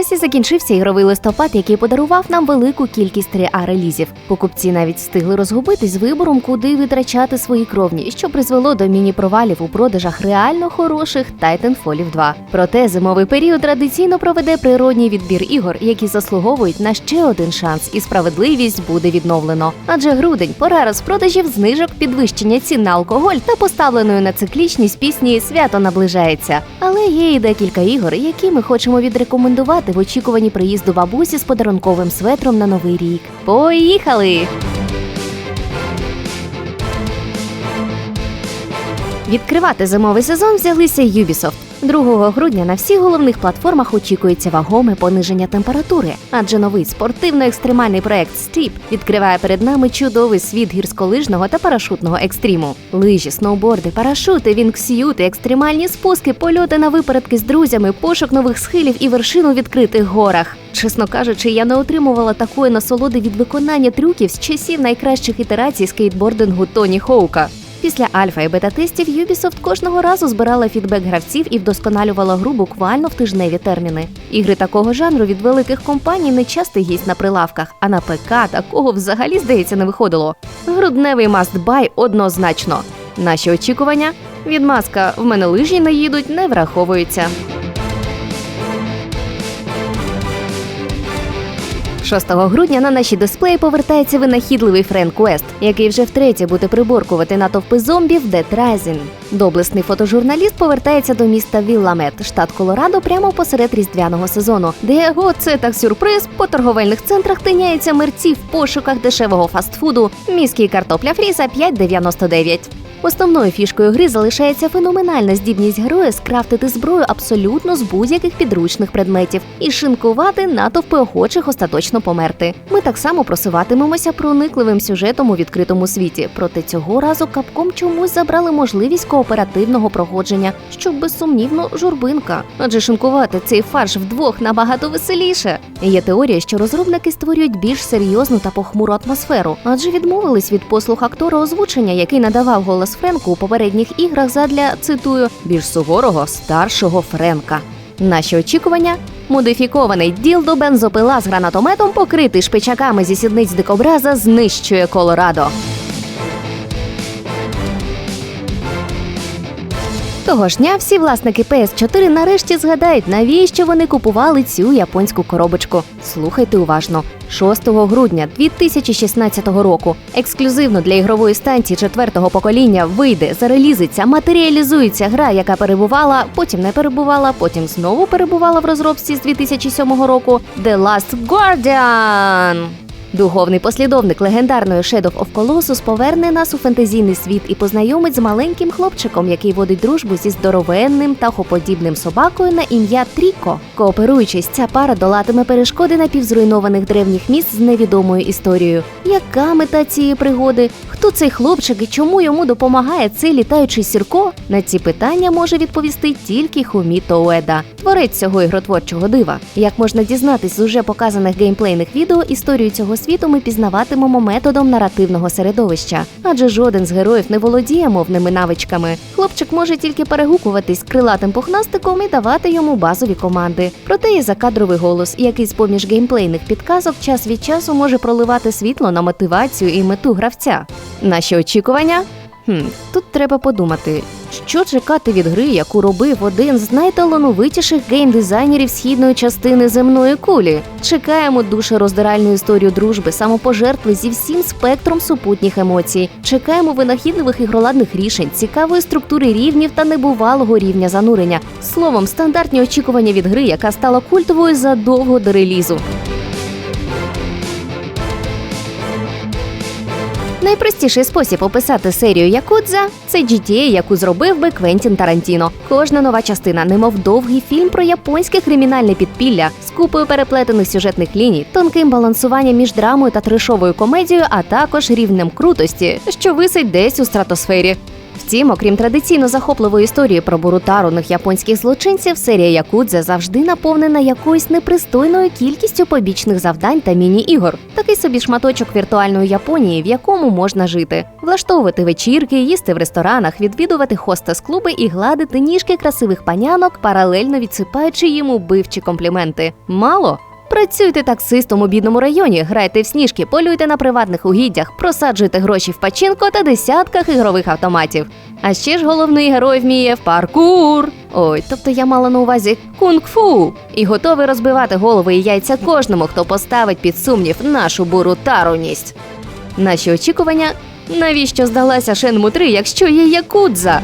Ось і закінчився ігровий листопад, який подарував нам велику кількість 3А релізів. Покупці навіть встигли розгубитись з вибором, куди витрачати свої кровні, що призвело до міні-провалів у продажах реально хороших Titanfallів 2. Проте зимовий період традиційно проведе природній відбір ігор, які заслуговують на ще один шанс, і справедливість буде відновлено. Адже грудень пора розпродажів, знижок, підвищення цін на алкоголь та поставленої на циклічність пісні свято наближається. Але є і декілька ігор, які ми хочемо відрекомендувати в очікуванні приїзду бабусі з подарунковим светром на новий рік. Поїхали! Відкривати зимовий сезон взялися Ubisoft. 2 грудня на всіх головних платформах очікується вагоме пониження температури, адже новий спортивно-екстремальний проект Steep відкриває перед нами чудовий світ гірськолижного та парашутного екстриму. Лижі, сноуборди, парашути, вінгсюти, екстремальні спуски, польоти на випередки з друзями, пошук нових схилів і вершин у відкритих горах. Чесно кажучи, я не отримувала такої насолоди від виконання трюків з часів найкращих ітерацій скейтбордингу Тоні Хоука. Після альфа і бета-тестів Ubisoft кожного разу збирала фідбек гравців і вдосконалювала гру буквально в тижневі терміни. Ігри такого жанру від великих компаній не частий гість на прилавках, а на ПК такого взагалі здається не виходило. Грудневий маст бай однозначно. Наші очікування відмазка в мене лижі не їдуть, не враховуються. 6 грудня на наші дисплеї повертається винахідливий Френ Квест, який вже втретє буде приборкувати натовпи зомбів Dead Rising. Доблесний фотожурналіст повертається до міста Вілламет, штат Колорадо, прямо посеред різдвяного сезону, де його це так сюрприз по торговельних центрах тиняються мерці в пошуках дешевого фастфуду. Міський картопля фріза 5,99. Основною фішкою гри залишається феноменальна здібність героя скрафтити зброю абсолютно з будь-яких підручних предметів і шинкувати натовпи охочих остаточно померти. Ми так само просуватимемося проникливим сюжетом у відкритому світі. Проте цього разу капком чомусь забрали можливість кооперативного проходження, що безсумнівно журбинка. Адже шинкувати цей фарш вдвох набагато веселіше. Є теорія, що розробники створюють більш серйозну та похмуру атмосферу, адже відмовились від послуг актора озвучення, який надавав голос Френку у попередніх іграх задля цитую більш суворого старшого Френка. Наші очікування модифікований ділдо бензопила з гранатометом, покритий шпичаками зі сідниць дикобраза, знищує Колорадо. Того ж дня всі власники PS4 нарешті згадають, навіщо вони купували цю японську коробочку. Слухайте уважно. 6 грудня 2016 року ексклюзивно для ігрової станції четвертого покоління вийде, зарелізиться, матеріалізується гра, яка перебувала, потім не перебувала, потім знову перебувала в розробці з 2007 року. The Last Guardian! Духовний послідовник легендарної Shadow of Colossus поверне нас у фентезійний світ і познайомить з маленьким хлопчиком, який водить дружбу зі здоровенним тахоподібним собакою на ім'я Тріко. Кооперуючись, ця пара долатиме перешкоди напівзруйнованих древніх міст з невідомою історією. Яка мета цієї пригоди? Хто цей хлопчик і чому йому допомагає цей літаючий сірко? На ці питання може відповісти тільки Хуміто Уеда, творець цього ігротворчого дива. Як можна дізнатись з уже показаних геймплейних відео, історію цього світу ми пізнаватимемо методом наративного середовища, адже жоден з героїв не володіє мовними навичками. Хлопчик може тільки перегукуватись крилатим пухнастиком і давати йому базові команди. Проте є закадровий голос, який з поміж геймплейних підказок час від часу може проливати світло на мотивацію і мету гравця. Наші очікування? Хм, тут треба подумати, що чекати від гри, яку робив один з найталановитіших геймдизайнерів східної частини земної кулі. Чекаємо душероздиральну історію дружби, самопожертви зі всім спектром супутніх емоцій. Чекаємо винахідливих ігроладних рішень, цікавої структури рівнів та небувалого рівня занурення. Словом, стандартні очікування від гри, яка стала культовою задовго до релізу. Найпростіший спосіб описати серію Якудза це GTA, яку зробив би Квентін Тарантіно. Кожна нова частина, немов довгий фільм про японське кримінальне підпілля з купою переплетених сюжетних ліній, тонким балансуванням між драмою та трешовою комедією, а також рівнем крутості, що висить десь у стратосфері. Втім, окрім традиційно захопливої історії про бурутаруних японських злочинців, серія Якудзе завжди наповнена якоюсь непристойною кількістю побічних завдань та міні-ігор. Такий собі шматочок віртуальної Японії, в якому можна жити, влаштовувати вечірки, їсти в ресторанах, відвідувати хостес-клуби і гладити ніжки красивих панянок, паралельно відсипаючи їм убивчі компліменти. Мало. Працюйте таксистом у бідному районі, грайте в сніжки, полюйте на приватних угіддях, просаджуйте гроші в пачинко та десятках ігрових автоматів. А ще ж головний герой вміє в паркур. Ой, тобто я мала на увазі кунг-фу і готовий розбивати голови і яйця кожному, хто поставить під сумнів нашу бурутаруність. Наші очікування. Навіщо здалася Шенму 3, якщо є Якудза?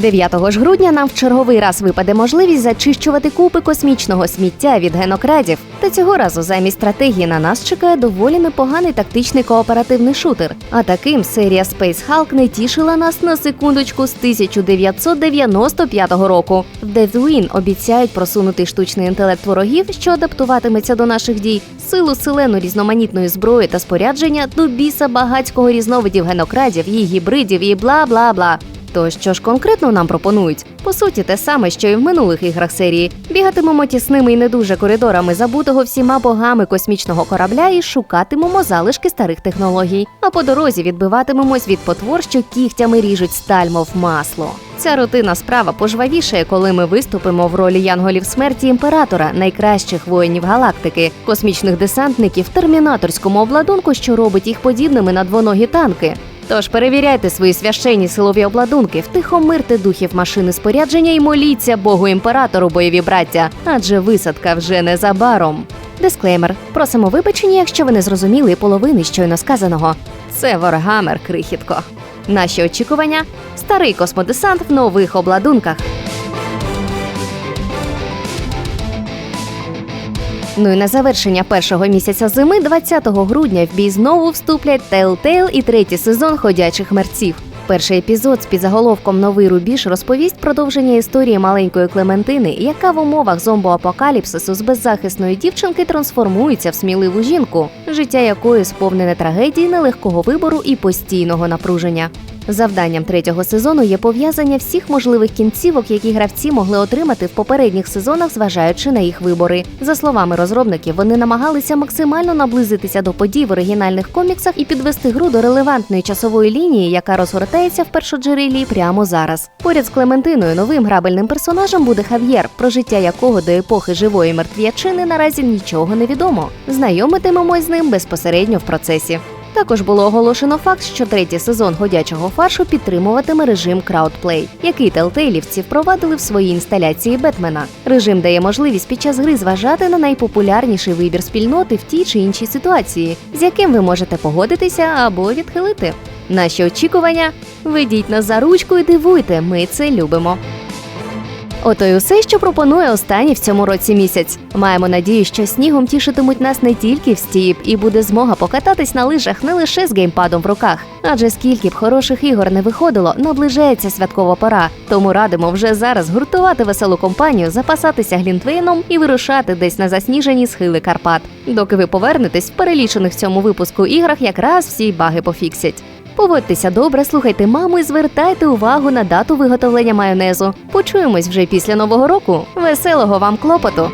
9 ж грудня нам в черговий раз випаде можливість зачищувати купи космічного сміття від генокрадів. Та цього разу замість стратегії на нас чекає доволі непоганий тактичний кооперативний шутер. А таким серія Space Hulk не тішила нас на секундочку з 1995 року. В Deathwing обіцяють просунути штучний інтелект ворогів, що адаптуватиметься до наших дій, силу селену різноманітної зброї та спорядження до біса багатського різновидів генокрадів, її гібридів і бла бла бла. То що ж конкретно нам пропонують? По суті, те саме, що і в минулих іграх серії. Бігатимемо тісними і не дуже коридорами забутого всіма богами космічного корабля і шукатимемо залишки старих технологій. А по дорозі відбиватимемось від потвор, що кігтями ріжуть сталь, мов масло. Ця рутина справа пожвавішає, коли ми виступимо в ролі янголів смерті імператора, найкращих воїнів галактики, космічних десантників термінаторському обладунку, що робить їх подібними на двоногі танки. Тож перевіряйте свої священні силові обладунки, втихомирте духів машини спорядження і моліться Богу імператору бойові браття, адже висадка вже незабаром. Дисклеймер: просимо вибачення, якщо ви не зрозуміли половини щойно сказаного. Це Варгамер, крихітко. Наші очікування старий космодесант в нових обладунках. Ну і на завершення першого місяця зими, 20 грудня, в бій знову вступлять Telltale і третій сезон ходячих мерців. Перший епізод з підзаголовком Новий рубіж розповість продовження історії маленької Клементини, яка в умовах зомбоапокаліпсису з беззахисної дівчинки трансформується в сміливу жінку, життя якої сповнене трагедії, нелегкого вибору і постійного напруження. Завданням третього сезону є пов'язання всіх можливих кінцівок, які гравці могли отримати в попередніх сезонах, зважаючи на їх вибори. За словами розробників, вони намагалися максимально наблизитися до подій в оригінальних коміксах і підвести гру до релевантної часової лінії, яка розгортається в першоджерелі прямо зараз. Поряд з Клементиною новим грабельним персонажем буде Хав'єр, про життя якого до епохи живої мертв'ячини наразі нічого не відомо. Знайомитимемось з ним безпосередньо в процесі. Також було оголошено факт, що третій сезон ходячого фаршу підтримуватиме режим краудплей, який телтейлівці впровадили в своїй інсталяції Бетмена. Режим дає можливість під час гри зважати на найпопулярніший вибір спільноти в тій чи іншій ситуації, з яким ви можете погодитися або відхилити. Наші очікування ведіть нас за ручку і дивуйте, ми це любимо. Ото й усе, що пропонує останній в цьому році місяць. Маємо надію, що снігом тішитимуть нас не тільки в стіп, і буде змога покататись на лижах не лише з геймпадом в руках. Адже скільки б хороших ігор не виходило, наближається святкова пора. Тому радимо вже зараз гуртувати веселу компанію, запасатися глінтвейном і вирушати десь на засніжені схили Карпат. Доки ви повернетесь в перелічених в цьому випуску іграх, якраз всі баги пофіксять. Поводьтеся добре, слухайте маму і звертайте увагу на дату виготовлення майонезу. Почуємось вже після нового року. Веселого вам клопоту!